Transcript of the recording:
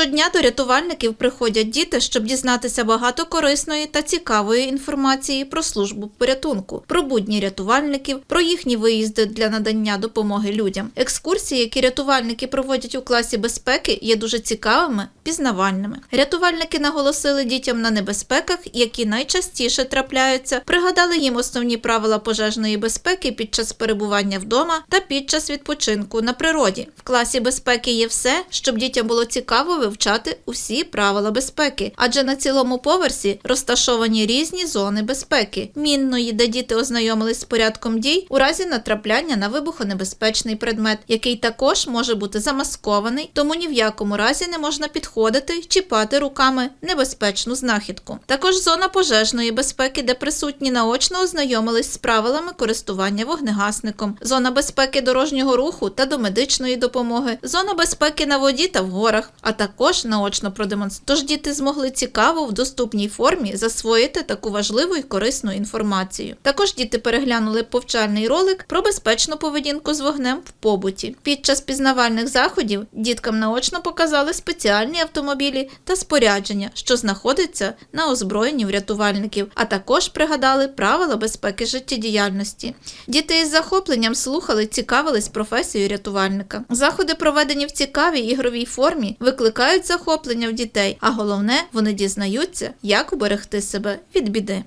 Щодня до рятувальників приходять діти, щоб дізнатися багато корисної та цікавої інформації про службу порятунку, про будні рятувальників, про їхні виїзди для надання допомоги людям. Екскурсії, які рятувальники проводять у класі безпеки, є дуже цікавими, пізнавальними. Рятувальники наголосили дітям на небезпеках, які найчастіше трапляються, пригадали їм основні правила пожежної безпеки під час перебування вдома та під час відпочинку на природі. В класі безпеки є все, щоб дітям було цікаво вивчати усі правила безпеки, адже на цілому поверсі розташовані різні зони безпеки, мінної, де діти ознайомились з порядком дій у разі натрапляння на вибухонебезпечний предмет, який також може бути замаскований, тому ні в якому разі не можна підходити й чіпати руками небезпечну знахідку. Також зона пожежної безпеки, де присутні наочно ознайомились з правилами користування вогнегасником, зона безпеки дорожнього руху та домедичної допомоги, зона безпеки на воді та в горах, а також наочно продемонструвати. Тож діти змогли цікаво в доступній формі засвоїти таку важливу і корисну інформацію. Також діти переглянули повчальний ролик про безпечну поведінку з вогнем в побуті. Під час пізнавальних заходів діткам наочно показали спеціальні автомобілі та спорядження, що знаходиться на озброєнні в рятувальників, а також пригадали правила безпеки життєдіяльності. Діти із захопленням слухали, цікавились професією рятувальника. Заходи, проведені в цікавій ігровій формі, викликають захоплення в дітей, а головне, вони дізнаються, як уберегти себе від біди.